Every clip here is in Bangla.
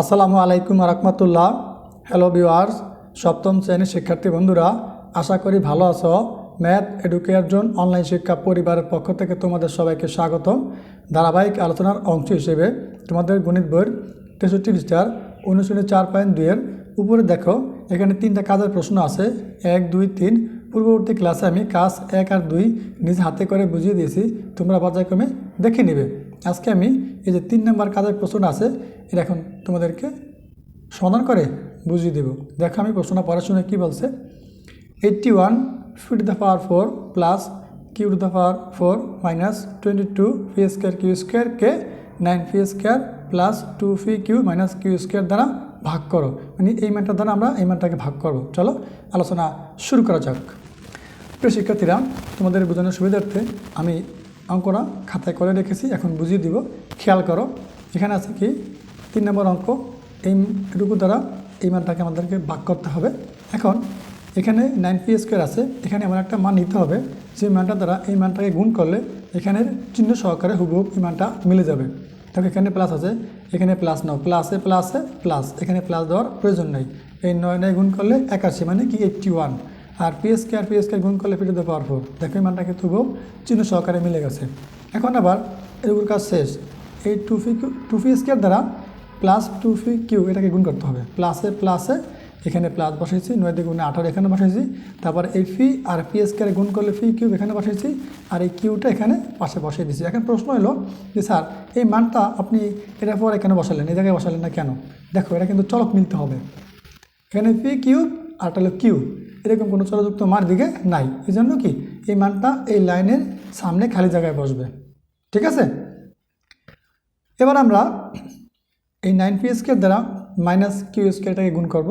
আসসালামু আলাইকুম রহমতুল্লাহ। হ্যালো ভিউয়ার্স সপ্তম শ্রেণির শিক্ষার্থী বন্ধুরা, আশা করি ভালো আছো। ম্যাথ এডুকেশন অনলাইন শিক্ষা পরিবারের পক্ষ থেকে তোমাদের সবাইকে স্বাগত ধারাবাহিক আলোচনার অংশ হিসেবে তোমাদের গণিত বইয়ের তেষট্টি পৃষ্ঠার অনুশীলনী চার পয়েন্ট দুইয়ের উপরে দেখো, এখানে তিনটা কাজের প্রশ্ন আছে। এক, দুই, তিন। পূর্ববর্তী ক্লাসে আমি কাজ এক আর দুই নিজ হাতে করে বুঝিয়ে দিয়েছি, তোমরা পর্যায়ক্রমে দেখে নেবে। আজকে আমি এই যে তিন নম্বর কাজের প্রশ্ন আছে, এটা এখন তোমাদেরকে সমাধান করে বুঝিয়ে দেব। দেখো আমি প্রশ্নটা পড়াশোনা কী বলছে? Eighty one phi to the power four plus q to the power four minus twenty two phi square q স্কোয়ারকে nine phi square plus two phi q minus q square দ্বারা ভাগ করো। মানে এই মানটার দ্বারা আমরা এই মানটাকে ভাগ করব। চলো, আলোচনা শুরু করা যাক। প্রিয় শিক্ষার্থীরা, তোমাদের বোঝানোর সুবিধার্থে আমি অঙ্কটা খাতায় করে রেখেছি, এখন বুঝিয়ে দিব। খেয়াল করো, এখানে আছে কি, তিন নম্বর অঙ্ক, এই এটুকু দ্বারা এই মানটাকে আমাদেরকে ভাগ করতে হবে। এখন এখানে নাইন পি স্কোয়ার আছে, এখানে এমন একটা মান নিতে হবে, যে মানটা দ্বারা এই মানটাকে গুণ করলে এখানের চিহ্ন সহকারে হুবহুব এই মানটা মিলে যাবে। দেখো এখানে প্লাস আছে, এখানে প্লাস নাও প্লাসে প্লাসে প্লাস এখানে প্লাস দেওয়ার প্রয়োজন নেই। এই নয় নয় গুণ করলে একাশি মানে কি এইটটি ওয়ান আর পিএসকে আর পিএসকে গুণ করলে ফিরে দেওয়া পাওয়ার ফোর দেখো মানটা কিন্তু চিহ্ন সহকারে মিলে গেছে। এখন আবার এগুলোর কাজ শেষ। এই two phi q two phi square দ্বারা প্লাস টু ফি কিউ এটাকে গুণ করতে হবে। প্লাসে প্লাসে এখানে প্লাস বসাইছি, নয় দিয়ে গুণে আঠারো এখানে বসাইছি, তারপর এই ফি আর পি স্কোয়ারে গুণ করলে ফি কিউব এখানে বসাইছি, আর এই কিউটা এখানে পাশে বসিয়ে দিয়েছি। এখন প্রশ্ন হলো যে স্যার, এই মানটা আপনি এটার পর এখানে বসালেন? এই জায়গায় বসালেন না কেন? দেখো, এটা কিন্তু চলক মিলতে হবে। এখানে পি কিউব আর হলো কিউ এরকম কোনো চলযুক্ত মান দিকে নাই। এই জন্য কি এই মানটা এই লাইনের সামনে খালি জায়গায় বসবে। ঠিক আছে? এবার আমরা এই নাইন পি স্কোয়ার দ্বারা মাইনাস কিউ স্কোয়ারটাকে গুণ করব।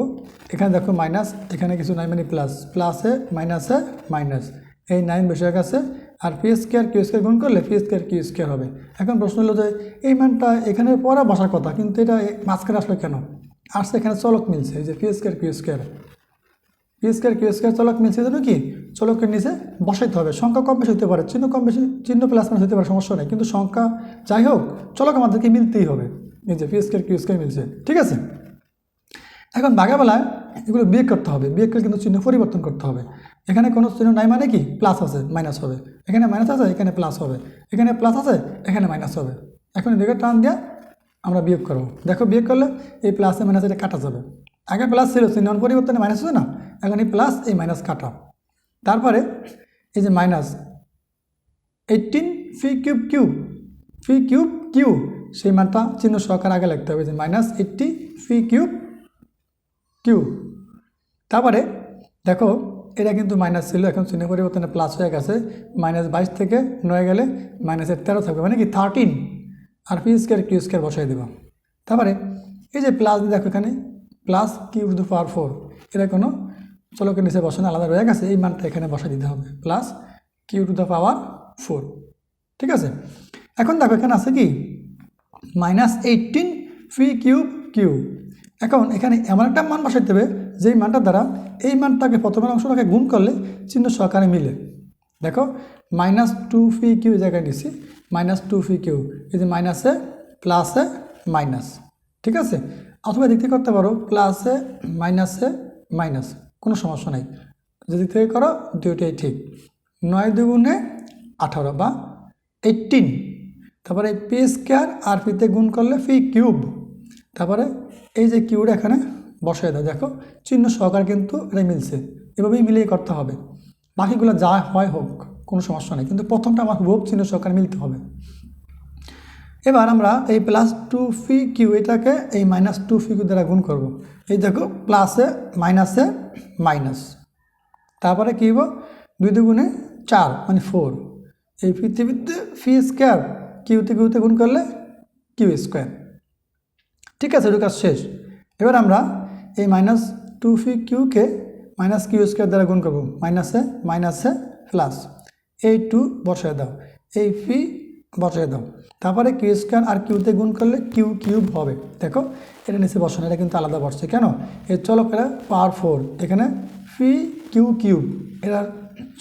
এখানে দেখো মাইনাস, এখানে কিছু নাই মানে প্লাস। প্লাসে মাইনাসে মাইনাস। এই নাইন বসে গেছে। আর পি স্কোয়ার, কিউ স্কোয়ার গুণ করলে পি স্কোয়ার, কিউ স্কোয়ার হবে। এখন প্রশ্ন হলো যে এই মানটা এখানে পরে বসার কথা, কিন্তু এটা মাঝখানে আসলো কেন? আসছে এখানে চলক মিলছে যে p square, q square. P square q square চলক মিলছে জন্য কি? চলকের নিচে বসাইতে হবে। সংখ্যা কম বেশি হতে পারে, চিহ্ন কম বেশি, চিহ্ন প্লাস মাইনাস হতে পারে, সমস্যা নেই। কিন্তু সংখ্যা যাই হোক, চলক আমাদেরকে মিলতেই হবে। যে পি স্কোয়ার কিউ স্কোয়ার মিলছে। ঠিক আছে? এখন বাঘাবেলায় এগুলো বিয়োগ করতে হবে। বিয়োগ করে কিন্তু চিহ্ন পরিবর্তন করতে হবে। এখানে কোনো চিহ্ন নাই মানে কি? প্লাস আছে মাইনাস হবে। এখানে মাইনাস আছে, এখানে প্লাস হবে। এখানে প্লাস আছে, এখানে মাইনাস হবে। এখন এদিকে টান দিয়ে আমরা বিয়োগ করব। দেখো বিয়োগ করলে এই প্লাসে মাইনাস এটা কাটা যাবে। আগে প্লাস ছিল চিহ্ন পরিবর্তনে মাইনাস হচ্ছে না? এখন এই প্লাস এই মাইনাস কাটা। তারপরে এই যে minus eighteen phi cube cube phi cube q সেই মানটা চিহ্ন সহকার আগে লিখতে হবে, যে minus eighty phi cube q তারপরে দেখো, এটা কিন্তু মাইনাস ছিল, এখন চিহ্ন পরিবর্তনে প্লাস হয়ে গেছে মাইনাস বাইশ থেকে নয় গেলে মাইনাসের তেরো থাকবে মানে কি থার্টিন আর পি স্কোয়ার কিউ স্কোয়ার বসাই দেবো। তারপরে এই যে প্লাস দেখো এখানে plus q to power four এটা কোনো চলকের নিচে বসানো আলাদা রয়ে গেছে, এই মানটা এখানে বসাই দিতে হবে। Plus q to the power four ঠিক আছে? এখন দেখো, এখানে আছে কি? Minus eighteen phi cube q এখন এখানে এমন একটা মান বসাইতে হবে, যেই মানটা দ্বারা এই মানটাকে প্রথমের অংশটাকে গুণ করলে চিহ্ন সহকারে মিলে। দেখো মাইনাস টু ফি কিউ জায়গায় নিছি মাইনাস টু ফি কিউ এই যে মাইনাসে প্লাসে মাইনাস ঠিক আছে? অথবা দিক থেকে করতে পারো প্লাসে মাইনাসে মাইনাস কোনো সমস্যা নাই। যদি থেকে করো, দুইটাই ঠিক। নয় দুগুণে আঠারো বা এইটিন তারপরে এই পি স্কোয়ার আর পিতে গুণ করলে ফি কিউব তারপরে এই যে কিউটা এখানে বসাই দাও, দেখো, চিহ্ন সহকার কিন্তু এটা মিলছে। এভাবেই মিলিয়ে করতে হবে। বাকিগুলো যা হয় হোক, কোনো সমস্যা নেই। কিন্তু প্রথমটা আমার হুব চিহ্ন সহকার মিলতে হবে। এবার আমরা এই প্লাস টু ফি কিউ এটাকে এই মাইনাস টু ফি কিউ দ্বারা গুণ করব। এই দেখো প্লাসে মাইনাসে মাইনাস তারপরে কী হব দুই দুগুণে চার মানে ফোর এই পৃথিবীতে ফি স্কোয়ার কিউতে কিউতে গুণ করলে কিউ স্কোয়ার ঠিক আছে এটা কাজ শেষ। এবার আমরা এই মাইনাস টু ফি কিউকে মাইনাস কিউ স্কোয়ার দ্বারা গুণ করব। মাইনাসে মাইনাসে প্লাস এই টু বসায় দাও। এই ফি বসায় দাও। তারপরে কিউ স্কোয়ার আর কিউতে গুণ করলে কিউ কিউব হবে। দেখো, এটা নিচে বসানো, এটা কিন্তু আলাদা বসছে। কেন? এর চলক এরা পাওয়ার ফোর এখানে ফি কিউ কিউব এরা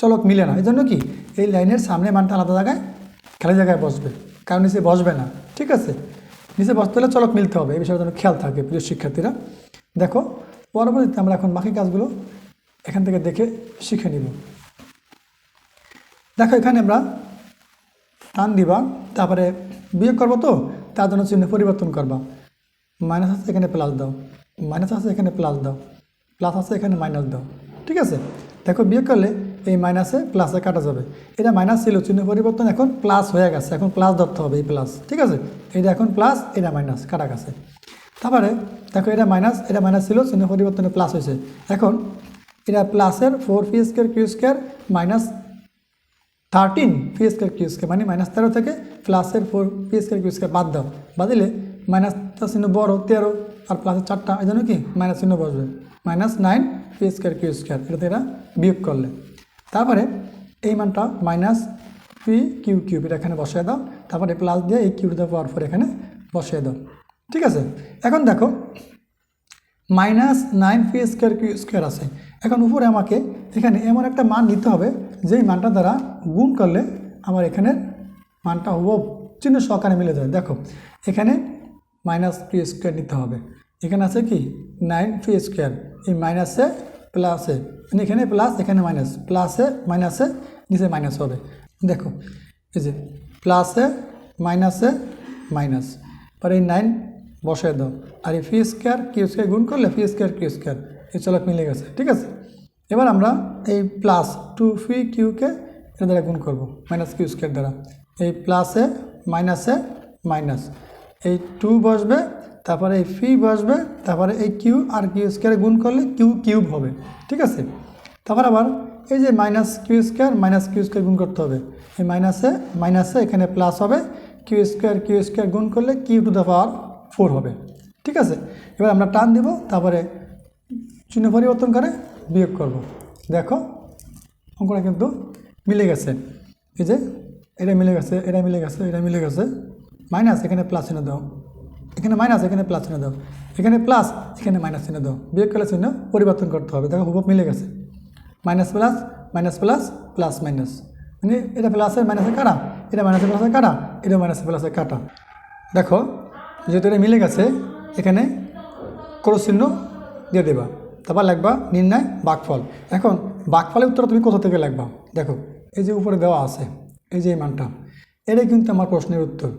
চলক মিলে না। এই জন্য কি? এই লাইনের সামনে মানটা আলাদা জায়গায়, খালি জায়গায় বসবে। কারণ নিচে বসবে না। ঠিক আছে? নিচে বসতে হলে চলক মিলতে হবে। এই বিষয়ে যেন খেয়াল থাকে প্রিয় শিক্ষার্থীরা। দেখো, পরবর্তীতে আমরা এখন বাকি কাজগুলো এখান থেকে দেখে শিখে নিব। দেখো, এখানে আমরা টান দিবা, তারপরে বিয়োগ করব তো, তার জন্য চিহ্ন পরিবর্তন করবা। মাইনাস আছে এখানে প্লাস দাও, মাইনাস আছে এখানে প্লাস দাও প্লাস আছে এখানে মাইনাস দাও, ঠিক আছে? দেখো বিয়োগ করলে এই মাইনাসে প্লাসে কাটা যাবে। এটা মাইনাস ছিল, চিহ্ন পরিবর্তন এখন প্লাস হয়ে গেছে, এখন প্লাস ধরতে হবে এই প্লাস ঠিক আছে? এটা এখন প্লাস এটা মাইনাস কাটা গেছে। তারপরে দেখো এটা মাইনাস এটা মাইনাস ছিল, চিহ্ন পরিবর্তনে প্লাস হয়েছে। এখন এটা প্লাসের four p square q square minus thirteen p square q square মানে মাইনাস তেরো থেকে প্লাসের four p square q square বাদ দাও। বাদ দিলে মাইনাস চিহ্ন বড়, তেরো আর প্লাসের চারটা, এই জন্য কি? মাইনাস চিহ্ন বসবে। Minus nine p square q square এটাতে এটা বিয়োগ করলে। তারপরে এই মানটা মাইনাস পি কিউ কিউব এটা এখানে বসিয়ে দাও। তারপরে প্লাস দিয়ে এই কিউটা পাওয়ার পর এখানে বসিয়ে দাও। ঠিক আছে? এখন দেখো minus nine p square q square আছে। এখন উপরে আমাকে এখানে এমন একটা মান নিতে হবে, যেই মানটা দ্বারা গুণ করলে আমার এখানের মানটা হব চিহ্ন সহকারে মিলে যায়। দেখো, এখানে মাইনাস পি স্কোয়ার নিতে হবে। এখানে আছে কি? নাইন পি স্কোয়ার এই মাইনাসে প্লাসে মানে এখানে প্লাস এখানে মাইনাস প্লাসে মাইনাসে নিচে মাইনাস হবে। দেখো, এই যে প্লাসে মাইনাসে মাইনাস পরে এই নাইন বসায় দাও। আর এই ফি স্কোয়ার কিউ স্কোয়ার গুণ করলে ফি স্কোয়ার কিউ স্কোয়ার এই চলক মিলে গেছে, ঠিক আছে? এবার আমরা এই প্লাস টু ফি কিউকে এর দ্বারা গুণ করব মাইনাস কিউ স্কোয়ার দ্বারা। এই প্লাসে মাইনাসে মাইনাস এই টু বসবে, তারপরে এই ফি বসবে, তারপরে এই কিউ আর কিউ স্কোয়ারে গুণ করলে কিউ কিউব হবে, ঠিক আছে? তারপর আবার এই যে minus q square minus q square গুণ করতে হবে। এই মাইনাসে মাইনাসে এখানে প্লাস হবে কিউ স্কোয়ার কিউ স্কোয়ার গুণ করলে q to the power four হবে, ঠিক আছে? এবার আমরা টান দিব, তারপরে চিহ্ন পরিবর্তন করে বিয়োগ করব। দেখো, অঙ্কটা কিন্তু মিলে গেছে। এই যে, এটা মিলে গেছে, এটা মিলে গেছে, এটা মিলে গেছে। মাইনাস এখানে প্লাস চিহ্ন দাও। এখানে মাইনাস এখানে প্লাস চিহ্ন দাও। এখানে প্লাস এখানে মাইনাস চিহ্ন দাও। বিয়োগ করলে চিহ্ন পরিবর্তন করতে হবে। দেখো হুবক মিলে গেছে। Minus plus minus plus plus minus মানে এটা প্লাসের মাইনাসে কাটা। এটা মাইনাসে প্লাসে কাটা। এটা মাইনাসে প্লাসে কাটা। দেখো, যেহেতু এটা মিলে গেছে, এখানে ক্রস চিহ্ন দিয়ে দেবা। তারপর লিখবা নির্ণয়, বাকফল। এখন বাকফলের উত্তর তুমি কোথা থেকে লিখবা? দেখো, এই যে উপরে দেওয়া আছে, এই যে এই মানটা, এটাই কিন্তু আমার প্রশ্নের উত্তর।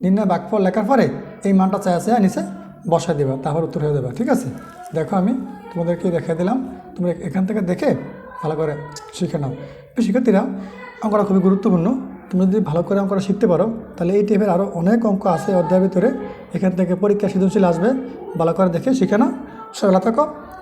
নির্ণয়, বাকফল লেখার পরে এই মানটা চায় আছে নিচে বসায় দেবা, তারপর উত্তর হয়ে দেবা ঠিক আছে? দেখো আমি তোমাদেরকে দেখে দিলাম, তোমরা এখান থেকে দেখে ভালো করে শিখে নাও। শিক্ষার্থীরা, অঙ্কটা খুবই গুরুত্বপূর্ণ। তুমি যদি ভালো করে অঙ্কটা শিখতে পারো, তাহলে এই টাইপের আরও অনেক অঙ্ক আছে অধ্যায়ের ভিতরে। এখান থেকে পরীক্ষা সৃজনশীল আসবে, ভালো করে দেখে শিখে নাও। সকালে থাকো